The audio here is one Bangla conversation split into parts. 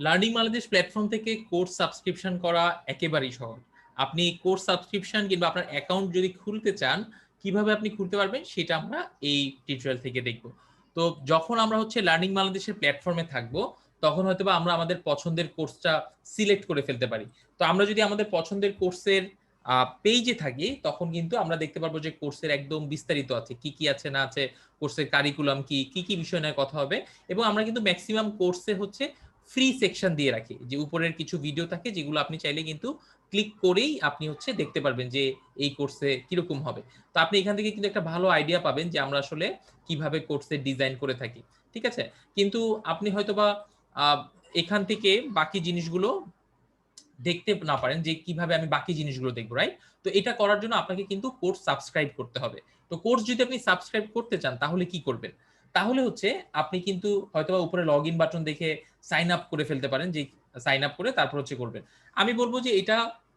লার্নিং বাংলাদেশ প্ল্যাটফর্ম থেকে কোর্স সাবস্ক্রিপশন করা একেবারেই সহজ। আপনি কোর্স সাবস্ক্রিপশন কিংবা আপনার অ্যাকাউন্ট যদি খুলতে চান, কীভাবে আপনি খুলতে পারবেন সেটা আমরা এই টিউটোরিয়াল থেকে দেখব। তো যখন আমরা হচ্ছে লার্নিং বাংলাদেশের প্ল্যাটফর্মে থাকব, তখন হয়তো আমরা আমাদের পছন্দের কোর্সটা সিলেক্ট করে ফেলতে পারি। তো আমরা যদি আমাদের পছন্দের কোর্সের পেজে থাকি, তখন কিন্তু আমরা দেখতে পারব যে কোর্সের একদম বিস্তারিত আছে। কি কি আছে, না আছে কোর্সের কারিকুলাম কি কি কি বিষয় নিয়ে কথা হবে। এবং আমরা কিন্তু ম্যাক্সিমাম কোর্সে হচ্ছে ফ্রি সেকশন দিয়ে রাখি। যে উপরের কিছু ভিডিও থাকে যেগুলো আপনি চাইলে কিন্তু ক্লিক করেই আপনি হচ্ছে দেখতে পারবেন যে এই কোর্সে কীরকম হবে। তো আপনি এখান থেকে কিন্তু একটা ভালো আইডিয়া পাবেন যে আমরা আসলে কীভাবে কোর্সের ডিজাইন করে থাকি। ঠিক আছে? কিন্তু আপনি হয়তোবা এখান থেকে বাকি জিনিসগুলো দেখতে না পারেন যে কীভাবে আমি বাকি জিনিসগুলো দেখব রাইট তো এটা করার জন্য আপনাকে কিন্তু কোর্স সাবস্ক্রাইব করতে হবে। তো কোর্স যদি আপনি সাবস্ক্রাইব করতে চান তাহলে কি করবেন? তাহলে হচ্ছে আপনি কিন্তু হয়তোবা উপরে লগ ইন বাটন দেখে সাইন আপ করে ফেলতে পারেন যে সাইন আপ করে তারপর হচ্ছে করবেন। আমি বলব যে এটা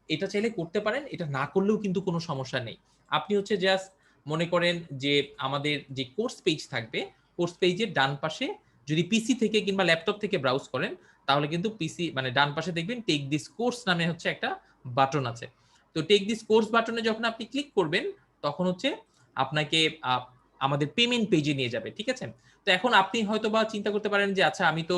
এটা চাইলে করতে পারেন, এটা না করলেও কিন্তু কোনো সমস্যা নেই। আপনি হচ্ছে জাস্ট মনে করেন যে আমাদের যে কোর্স পেজ থাকবে কোর্স পেজের ডান পাশে যদি পিসি থেকে কিংবা ল্যাপটপ থেকে ব্রাউজ করেন, তাহলে কিন্তু পিসি মানে ডান পাশে দেখবেন টেক দিস কোর্স নামে হচ্ছে একটা বাটন আছে। তো টেক দিস কোর্স বাটনে যখন আপনি ক্লিক করবেন, তখন হচ্ছে আপনাকে আমাদের পেমেন্ট পেজে নিয়ে যাবে, ঠিক আছে? তো এখন আপনি হয়তো বা চিন্তা করতে পারেন যে আচ্ছা আমি তো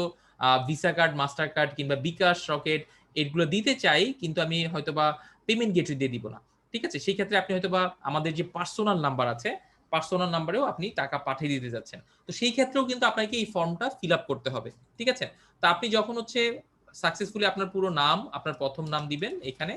ভিসা কার্ড মাস্টার কার্ড কিংবা বিকাশ রকেট এগুলো দিতে চাই, কিন্তু আমি হয়তো বা পেমেন্ট গেটওয়ে দিয়ে দিব না, ঠিক আছে? সেই ক্ষেত্রে আপনি হয়তো বা আমাদের যে পার্সোনাল নাম্বার আছে পার্সোনাল নাম্বারেও আপনি টাকা পাঠিয়ে দিতে যাচ্ছেন। তো সেই ক্ষেত্রেও কিন্তু আপনাকে এই ফর্মটা ফিল আপ করতে হবে, ঠিক আছে? তো আপনি যখন হচ্ছে সাকসেসফুলি আপনার পুরো নাম, আপনার প্রথম নাম দিবেন এখানে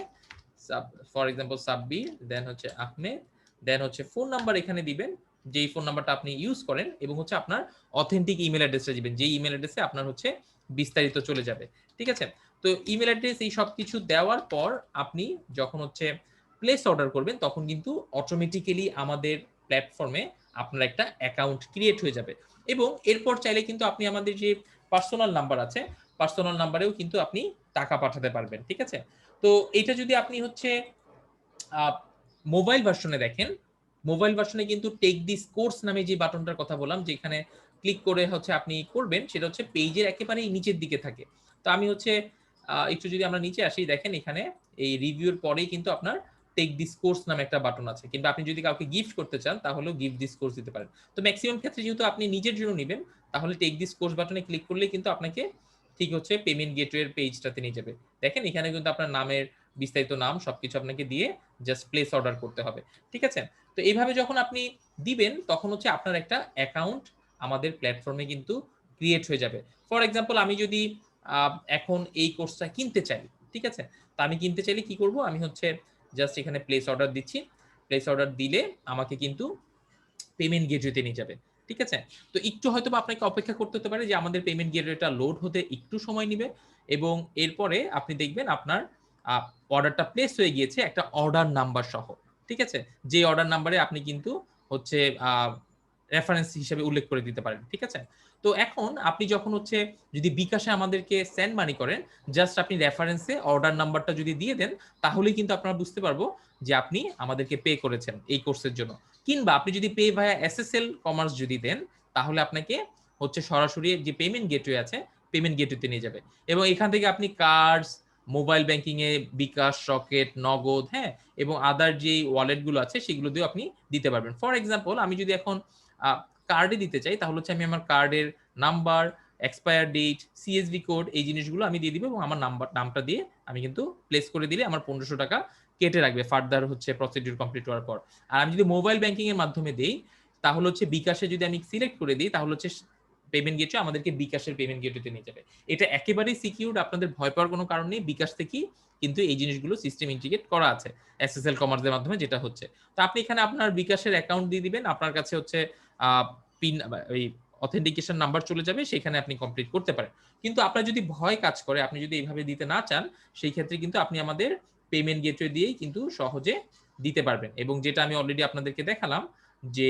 ফর এক্সাম্পল সাব্বির দেন হচ্ছে আহমেদ দেন হচ্ছে ফোন নাম্বার এখানে দিবেন যেই ফোন নাম্বারটা আপনি ইউজ করেন এবং হচ্ছে আপনার অথেন্টিক ইমেল অ্যাড্রেসটা দিবেন। যেই ইমেল অ্যাড্রেসে আপনার হচ্ছে বিস্তারিত চলে যাবে। ঠিক আছে? তো ইমেল অ্যাড্রেস এই সব কিছু দেওয়ার পর আপনি যখন হচ্ছে প্লেস অর্ডার করবেন, তখন কিন্তু অটোমেটিক্যালি আমাদের প্ল্যাটফর্মে আপনার একটা অ্যাকাউন্ট ক্রিয়েট হয়ে যাবে। এবং এরপর চাইলে কিন্তু আপনি আমাদের যে পার্সোনাল নাম্বার আছে পার্সোনাল নাম্বারেও কিন্তু আপনি টাকা পাঠাতে পারবেন। ঠিক আছে? তো এটা যদি আপনি হচ্ছে মোবাইল ভার্সনে দেখেন মোবাইল ভার্সনে কিন্তু টেক দিস কোর্স নামে যে বাটনটার কথা বললাম, যেখানে ক্লিক করে হচ্ছে আপনি করবেন, সেটা হচ্ছে পেজের একেবারেই নিচের দিকে থাকে। তো আমি হচ্ছে একটু যদি আমরা নিচে আসি, দেখেন এখানে এই রিভিউর পরেই কিন্তু আপনার টেক দিস কোর্স নামে একটা বাটন আছে। কিন্তু আপনি যদি কাউকে গিফট করতে চান, তাহলেও গিফট দিস কোর্স দিতে পারেন। তো ম্যাক্সিমাম ক্ষেত্রে যেহেতু আপনি নিজের জন্য নেবেন, তাহলে টেক দিস কোর্স বাটনে ক্লিক করলে কিন্তু আপনাকে ঠিক হচ্ছে পেমেন্ট গেটওয়ের পেজটাতে নিয়ে যাবে। দেখেন এখানে কিন্তু আপনার নামের বিস্তারিত নাম সবকিছু আপনাকে দিয়ে জাস্ট প্লেস অর্ডার করতে হবে, ঠিক আছে? তো এইভাবে যখন আপনি দিবেন, তখন হচ্ছে আপনার একটা অ্যাকাউন্ট আমাদের প্ল্যাটফর্মে কিন্তু ক্রিয়েট হয়ে যাবে। ফর এক্সাম্পল আমি যদি এখন এই কোর্সটা কিনতে চাই, ঠিক আছে? তো আমি কিনতে চাইলে কি করব? আমি হচ্ছে জাস্ট এখানে প্লেস অর্ডার দিচ্ছি। প্লেস অর্ডার দিলে আমাকে কিন্তু পেমেন্ট গেটওয়েতে নিয়ে যাবে, ঠিক আছে? তো একটু হয়তো আপনাকে অপেক্ষা করতে হতে পারে যে আমাদের পেমেন্ট গেটওয়েটা লোড হতে একটু সময় নেবে এবং এরপরে আপনি দেখবেন আপনার অর্ডারটা প্লেস হয়ে গিয়েছে একটা অর্ডার নাম্বার সহ, ঠিক আছে? যে অর্ডার নাম্বারে আপনি কিন্তু হচ্ছে রেফারেন্স হিসেবে উল্লেখ করে দিতে পারেন, ঠিক আছে? তো এখন আপনি যখন হচ্ছে যদি বিকাশে আমাদেরকে সেন্ড মানি করেন জাস্ট আপনি রেফারেন্সে অর্ডার নাম্বারটা যদি দিয়ে দেন, তাহলেই কিন্তু আপনারা বুঝতে পারব যে আপনি আমাদেরকে পে করেছেন এই কোর্সের জন্য। কিংবা আপনি যদি পে ভায়া এসএসএল কমার্স যদি দেন, তাহলে আপনাকে হচ্ছে সরাসরি যে পেমেন্ট গেটওয়ে আছে পেমেন্ট গেটওয়েতে নিয়ে যাবে। এবং এখান থেকে আপনি কার্ডস মোবাইল ব্যাংকিং এ বিকাশ, রকেট, নগদ হ্যাঁ এবং আদার যে ওয়ালেটগুলো আছে, সেগুলো দিয়েও আপনি দিতে পারবেন। ফর এক্সাম্পল আমি যদি এখন কার্ডে দিতে চাই, তাহলে হচ্ছে আমি আমার কার্ডের number expire date CSV code এই জিনিসগুলো আমি দিয়ে দিব এবং আমার নাম্বার নামটা দিয়ে আমি কিন্তু প্লেস করে দিলে আমার পনেরোশো টাকা কেটে রাখবে ফার্দার হচ্ছে প্রসিডিউর কমপ্লিট হওয়ার পর। আর আমি যদি মোবাইল ব্যাংকিং এর মাধ্যমে দিই, তাহলে হচ্ছে বিকাশে যদি আমি সিলেক্ট করে দিই, তাহলে হচ্ছে পেমেন্ট গেটওয়ে আমাদেরকে বিকাশের পেমেন্ট গেটওয়েতে নিয়ে যাবে। এটা একেবারেই সিকিউর আপনাদের ভয় পাওয়ার কোনো কারণ নেই। বিকাশ থেকেই কিন্তু এই জিনিসগুলো সিস্টেম ইন্টিগ্রেট করা আছে এসএসএল কমার্সের মাধ্যমে যেটা হচ্ছে। তো আপনি এখানে আপনার বিকাশের অ্যাকাউন্ট দিয়ে দিবেন, আপনার কাছে হচ্ছে পিন ওই অথেন্টিকেশন নাম্বার চলে যাবে, সেখানে আপনি কমপ্লিট করতে পারেন। কিন্তু আপনার যদি ভয় কাজ করে, আপনি যদি এইভাবে দিতে না চান, সেই ক্ষেত্রে কিন্তু আপনি আমাদের পেমেন্ট গেটওয়ে দিয়েই কিন্তু সহজে দিতে পারবেন। এবং যেটা আমি অলরেডি আপনাদেরকে দেখালাম যে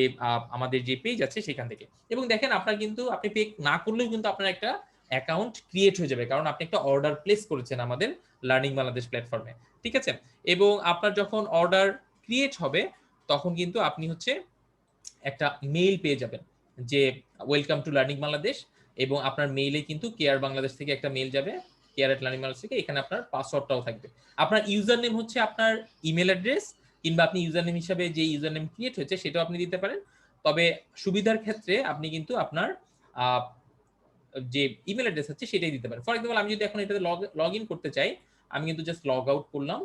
আমাদের যে পেজ আছে সেখান থেকে। এবং দেখেন আপনার কিন্তু, আপনি পে না করলেও কিন্তু আপনার একটা অ্যাকাউন্ট ক্রিয়েট হয়ে যাবে। কারণ আপনি একটা অর্ডার প্লেস করেছেন আমাদের লার্নিং বাংলাদেশ প্ল্যাটফর্মে ঠিক আছে? এবং আপনার যখন অর্ডার ক্রিয়েট হবে, তখন কিন্তু আপনি হচ্ছে একটা মেইল পেয়ে যাবেন যে ওয়েলকাম টু লার্নিং বাংলাদেশ এবং আপনার মেইলে কিন্তু কেয়ার বাংলাদেশ থেকে একটা মেইল যাবে। কেয়ার এট লার্নিং মালয়েশিয়া থেকে এখানে আপনার পাসওয়ার্ডটাও থাকবে। আপনার ইউজার নেম হচ্ছে আপনার ইমেল অ্যাড্রেস কিংবা আপনি ইউজার নেম হিসাবে যে ইউজার নেম ক্রিয়েট হয়েছে সেটাও আপনি দিতে পারেন। তবে সুবিধার ক্ষেত্রে আপনি কিন্তু আপনার যে ইমেল অ্যাড্রেস আছে সেটাই দিতে পারেন। ফর এক্সাম্পল আমি যদি এখন এটাতে লগ ইন করতে চাই, আমি কিন্তু জাস্ট লগ আউট করলাম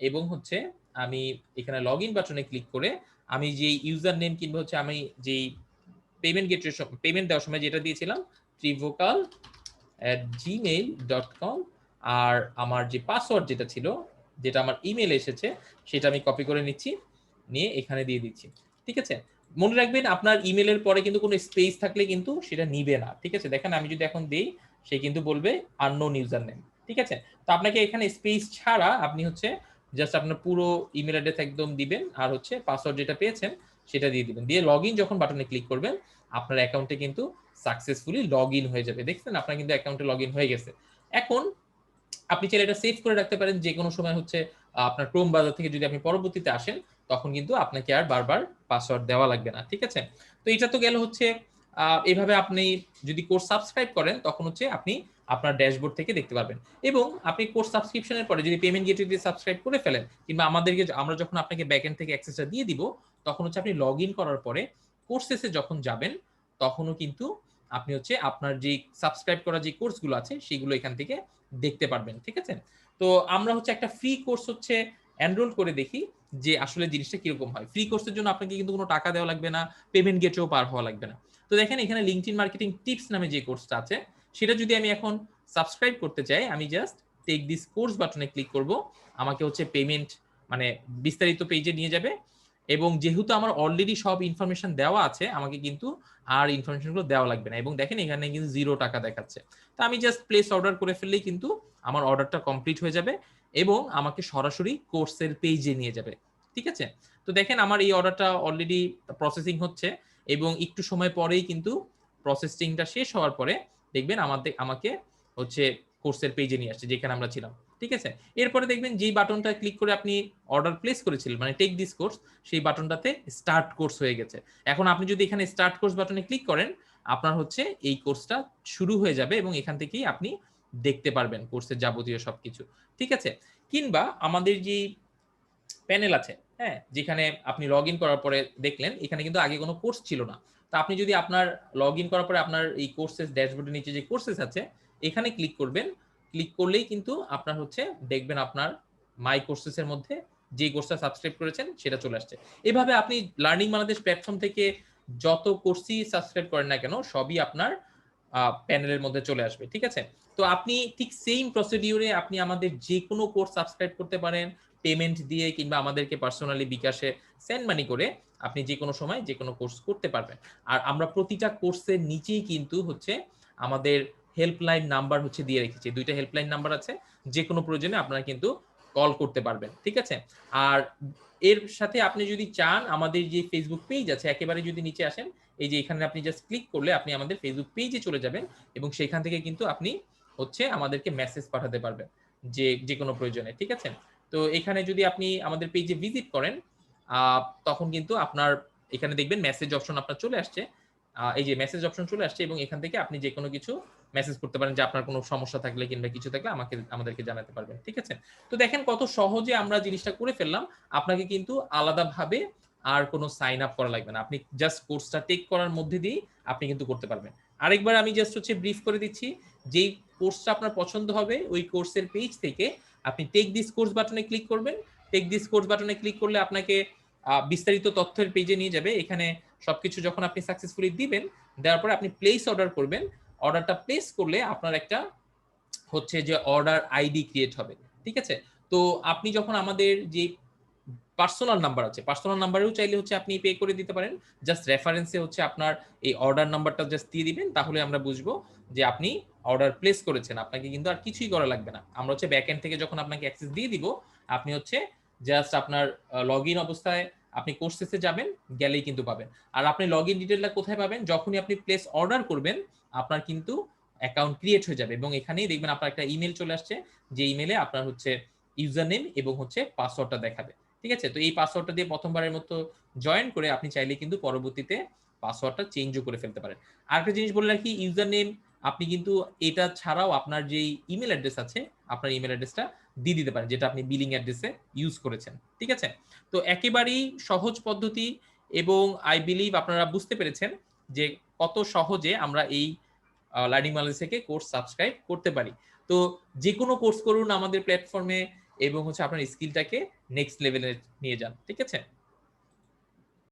এবং হচ্ছে আমি এখানে লগ ইন বাটনে ক্লিক করে আমি যে ইউজার নেম কিংবা হচ্ছে আমি যেই পেমেন্ট গেটের পেমেন্ট দেওয়ার সময় যেটা দিয়েছিলাম trivocal at Gmail dot com আর আমার যে পাসওয়ার্ড যেটা ছিল যেটা আমার ইমেল এসেছে, সেটা আমি কপি করে নিচ্ছি, নিয়ে এখানে দিয়ে দিচ্ছি, ঠিক আছে? মনে রাখবেন আপনার ইমেলের পরে কিন্তু কোনো স্পেস থাকলে কিন্তু সেটা নিবে না, ঠিক আছে? দেখেন আমি যদি এখন দিই, সে কিন্তু বলবে আননোন ইউজার নেম ঠিক আছে? তো আপনাকে এখানে স্পেস ছাড়া আপনি হচ্ছে জাস্ট আপনার পুরো ইমেল অ্যাড্রেস একদম দিবেন, আর হচ্ছে পাসওয়ার্ড যেটা পেয়েছেন, সেটা দিয়ে দিবেন। দিয়ে লগ যখন বাটনে ক্লিক করবেন, আপনার অ্যাকাউন্টে কিন্তু সাকসেসফুলি লগ হয়ে যাবে। দেখছেন? আপনার কিন্তু অ্যাকাউন্টে লগ হয়ে গেছে। এখন আপনি চাইলে এটা সেভ করে রাখতে পারেন যে কোনো সময় হচ্ছে আপনার ক্রোম বাজার থেকে যদি আপনি পরবর্তীতে আসেন, তখন কিন্তু আপনাকে আর বারবার পাসওয়ার্ড দেওয়া লাগবে না, ঠিক আছে? তো এটা তো গেল হচ্ছে এইভাবে আপনি যদি কোর্স সাবস্ক্রাইব করেন, তখন হচ্ছে আপনি আপনার ড্যাশবোর্ড থেকে দেখতে পারবেন। এবং আপনি কোর্স সাবস্ক্রিপশনের পরে যদি পেমেন্ট গেটওয়ে দিয়ে সাবস্ক্রাইব করে ফেলেন, কিংবা আমাদেরকে আমরা যখন আপনাকে ব্যাকএন্ড থেকে অ্যাক্সেসটা দিয়ে দিব, তখন হচ্ছে আপনি লগ ইন করার পরে কোর্সেসে যখন যাবেন, তখনও কিন্তু আপনি হচ্ছে আপনার যে সাবস্ক্রাইব করা যে কোর্সগুলো আছে, সেগুলো এখান থেকে দেখতে পারবেন, ঠিক আছে? তো আমরা হচ্ছে একটা ফ্রি কোর্স হচ্ছে এনরোল করে দেখি যে আসলে জিনিসটা কীরকম হয়। ফ্রি কোর্সের জন্য আপনাকে কিন্তু কোনো টাকা দেওয়া লাগবে না পেমেন্ট গেটেও পার হওয়া লাগবে না। তো দেখেন এখানে লিঙ্কড মার্কেটিং টিপস নামে যে কোর্সটা আছে, সেটা যদি আমি এখন সাবস্ক্রাইব করতে চাই, আমি জাস্ট টেক দিস কোর্স বাটনে ক্লিক করব। আমাকে হচ্ছে পেমেন্ট মানে বিস্তারিত পেজে নিয়ে যাবে। এবং যেহেতু আমার অলরেডি সব ইনফরমেশন দেওয়া আছে, আমাকে কিন্তু আর ইনফরমেশনগুলো দেওয়া লাগবে না। এবং দেখেন এখানে কিন্তু জিরো টাকা দেখাচ্ছে। তো আমি জাস্ট প্লেস অর্ডার করে ফেললেই কিন্তু আমার অর্ডারটা কমপ্লিট হয়ে যাবে এবং আমাকে সরাসরি কোর্সের পেজে নিয়ে যাবে। ঠিক আছে? তো দেখেন আমার এই অর্ডারটা অলরেডি প্রসেসিং হচ্ছে এবং একটু সময় পরেই কিন্তু প্রসেসিংটা শেষ হওয়ার পরে দেখবেন আমাদের, আমাকে হচ্ছে কোর্সের পেজে নিয়ে আসছে, যেখানে আমরা ছিলাম। ঠিক আছে? এরপরে দেখবেন যেই বাটনটা ক্লিক করে আপনি অর্ডার প্লেস করেছিলেন মানে টেক দিস কোর্স সেই বাটনটাতে স্টার্ট কোর্স হয়ে গেছে। এখন আপনি যদি এখানে স্টার্ট কোর্স বাটনে ক্লিক করেন, আপনার হচ্ছে এই কোর্সটা শুরু হয়ে যাবে এবং এখান থেকেই আপনি দেখতে পারবেন কোর্সের যাবতীয় সবকিছু। ঠিক আছে? কিংবা আমাদের যে প্যানেল আছে হ্যাঁ যেখানে আপনি লগ ইন করার পরে দেখলেন, এখানে কিন্তু আগে কোনো কোর্স ছিল না। তো আপনি যদি আপনার লগ ইন করার পরে আপনার এই কোর্সেস ড্যাশবোর্ডের নিচে যে কোর্সেস আছে, এখানে ক্লিক করবেন ক্লিক করলেই কিন্তু আপনার হচ্ছে দেখবেন আপনার মাই কোর্সেসের মধ্যে যে কোর্সটা সাবস্ক্রাইব করেছেন সেটা চলে আসছে। এভাবে আপনি লার্নিং বাংলাদেশ প্ল্যাটফর্ম থেকে যত কোর্সই সাবস্ক্রাইব করেন না কেন, সবই আপনার প্যানেলের মধ্যে চলে আসবে, ঠিক আছে? তো আপনি ঠিক সেম প্রসিডিউরে আপনি আমাদের যে কোনো কোর্স সাবস্ক্রাইব করতে পারেন পেমেন্ট দিয়ে কিংবা আমাদেরকে পার্সোনালি বিকাশে সেন্ড মানি করে আপনি যে কোনো সময় যে কোনো কোর্স করতে পারবেন। আর আমরা প্রতিটা কোর্সের নিচেই কিন্তু হচ্ছে আমাদের হেল্পলাইন নাম্বার হচ্ছে দিয়ে রেখেছি। দুইটা হেল্পলাইন নাম্বার আছে যে কোনো প্রয়োজনে আপনারা কিন্তু কল করতে পারবেন, ঠিক আছে? আর এর সাথে আপনি যদি চান, আমাদের যে ফেসবুক পেজ আছে, একেবারে যদি নিচে আসেন, এই যে এখানে আপনি জাস্ট ক্লিক করলে আপনি আমাদের ফেসবুক পেজে চলে যাবেন এবং সেখান থেকে কিন্তু আপনি হচ্ছে আমাদেরকে মেসেজ পাঠাতে পারবেন, যে যে কোনো প্রয়োজনে, ঠিক আছে? তো এখানে যদি আপনি আমাদের পেজে ভিজিট করেন তখন কিন্তু আপনার, এখানে দেখবেন মেসেজ অপশন আপনার চলে আসছে। এই যে মেসেজ অপশন চলে আসছে এবং এখান থেকে আপনি যে কোনো কিছু মেসেজ করতে পারেন যে আপনার কোনো সমস্যা থাকলে কিংবা কিছু থাকলে আমাকে, আমাদেরকে জানাতে পারবেন, ঠিক আছে? তো দেখেন কত সহজে আমরা জিনিসটা করে ফেললাম। আপনাকে কিন্তু আলাদাভাবে আর কোনো সাইন আপ করা লাগবে না। আপনি জাস্ট কোর্সটা টেক করার মধ্যে দিয়েই আপনি কিন্তু করতে পারবেন। আরেকবার আমি জাস্ট হচ্ছে ব্রিফ করে দিচ্ছি, যেই কোর্সটা আপনার পছন্দ হবে, ওই কোর্সের পেজ থেকে আপনি টেক দিস কোর্স বাটনে ক্লিক করবেন। টেক দিস কোর্স বাটনে ক্লিক করলে আপনাকে বিস্তারিত তথ্যের পেজে নিয়ে যাবে। এখানে সবকিছু যখন আপনি সাকসেসফুলি দিবেন, দেওয়ার পরে আপনি প্লেস অর্ডার করবেন। অর্ডারটা প্লেস করলে আপনার একটা হচ্ছে যে অর্ডার আইডি ক্রিয়েট হবে, ঠিক আছে? তো আপনি যখন আমাদের যে পার্সোনাল নাম্বার আছে পার্সোনাল নাম্বারেও চাইলে হচ্ছে আপনি পে করে দিতে পারেন। জাস্ট রেফারেন্সে হচ্ছে আপনার এই অর্ডার নাম্বারটা জাস্ট দিয়ে দিবেন, তাহলে আমরা বুঝব যে আপনি অর্ডার প্লেস করেছেন। আপনাকে কিন্তু আর কিছুই করা লাগবে না। আমরা হচ্ছে ব্যাক এন্ড থেকে যখন আপনাকে অ্যাক্সেস দিয়ে দিব, আপনি হচ্ছে জাস্ট আপনার লগ ইন অবস্থায় আপনি কোর্সেসে যাবেন, গেলেই কিন্তু পাবেন। আর আপনি লগ ইন ডিটেলটা কোথায় পাবেন, যখনই আপনি প্লেস অর্ডার করবেন, আপনার কিন্তু অ্যাকাউন্ট ক্রিয়েট হয়ে যাবে। এবং এখানেই দেখবেন আপনার একটা ইমেল চলে আসছে, যে ইমেলে আপনার হচ্ছে ইউজার নেম এবং হচ্ছে পাসওয়ার্ডটা দেখাবে। ঠিক আছে? তো এই পাসওয়ার্ডটা দিয়ে প্রথমবারের মতো জয়েন করে আপনি চাইলে কিন্তু পরবর্তীতে পাসওয়ার্ডটা চেঞ্জও করে ফেলতে পারেন। আরেকটা জিনিস বলে রাখি ইউজার নেম আপনি কিন্তু এটা ছাড়াও আপনার যেই ইমেল অ্যাড্রেস আছে, আপনার ইমেল অ্যাড্রেসটা দিয়ে দিতে পারেন, যেটা আপনি বিলিং অ্যাড্রেসে ইউজ করেছেন, ঠিক আছে? তো একেবারেই সহজ পদ্ধতি এবং আই বিলিভ আপনারা বুঝতে পেরেছেন যে কত সহজে আমরা এই লার্নিং মালিস থেকে কোর্স সাবস্ক্রাইব করতে পারি। তো যে কোনো কোর্স করুন আমাদের প্ল্যাটফর্মে এবং হচ্ছে আপনার স্কিলটাকে নেক্সট লেভেলে নিয়ে যান, ঠিক আছে?